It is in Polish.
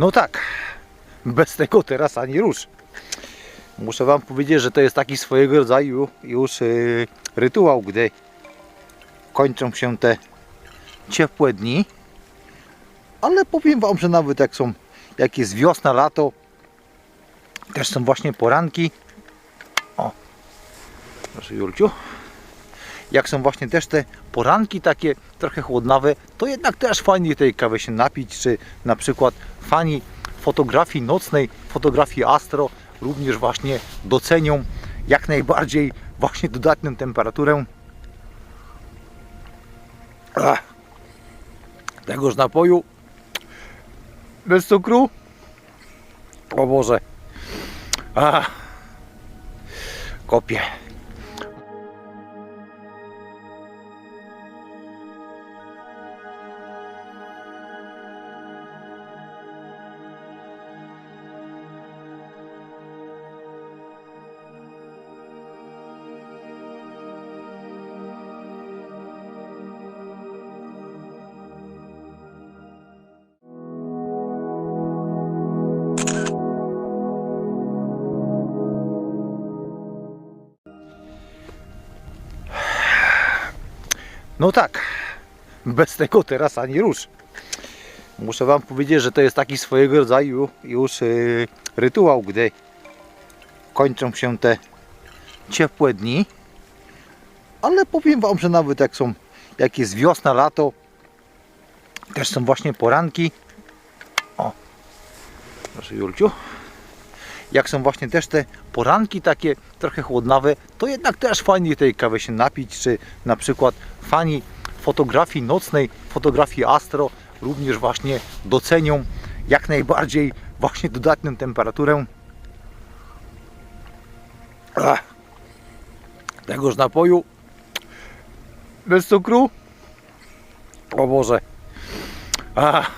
No tak, bez tego teraz ani rusz. Muszę Wam powiedzieć, że to jest taki swojego rodzaju już yy, rytuał, gdy kończą się te ciepłe dni. Ale powiem Wam, że nawet jak są, jak jest wiosna, lato, też są właśnie poranki. O, proszę Julciu. Jak są właśnie też te poranki takie trochę chłodnawe, to jednak też fajnie tej kawy się napić, czy na przykład fani fotografii nocnej, fotografii astro również właśnie docenią jak najbardziej właśnie dodatnią temperaturę Ach, tegoż napoju bez cukru. O Boże. Ach, kopie. No tak, bez tego teraz ani rusz. Muszę Wam powiedzieć, że to jest taki swojego rodzaju już yy, rytuał, gdy kończą się te ciepłe dni. Ale powiem Wam, że nawet jak są, jak jest wiosna, lato, też są właśnie poranki. O, proszę Julciu. Jak są właśnie też te poranki takie trochę chłodnawe, to jednak też fajnie tej kawy się napić, czy na przykład fani fotografii nocnej, fotografii astro również właśnie docenią jak najbardziej właśnie dodatnią temperaturę tegoż napoju bez cukru. O Boże. Ach.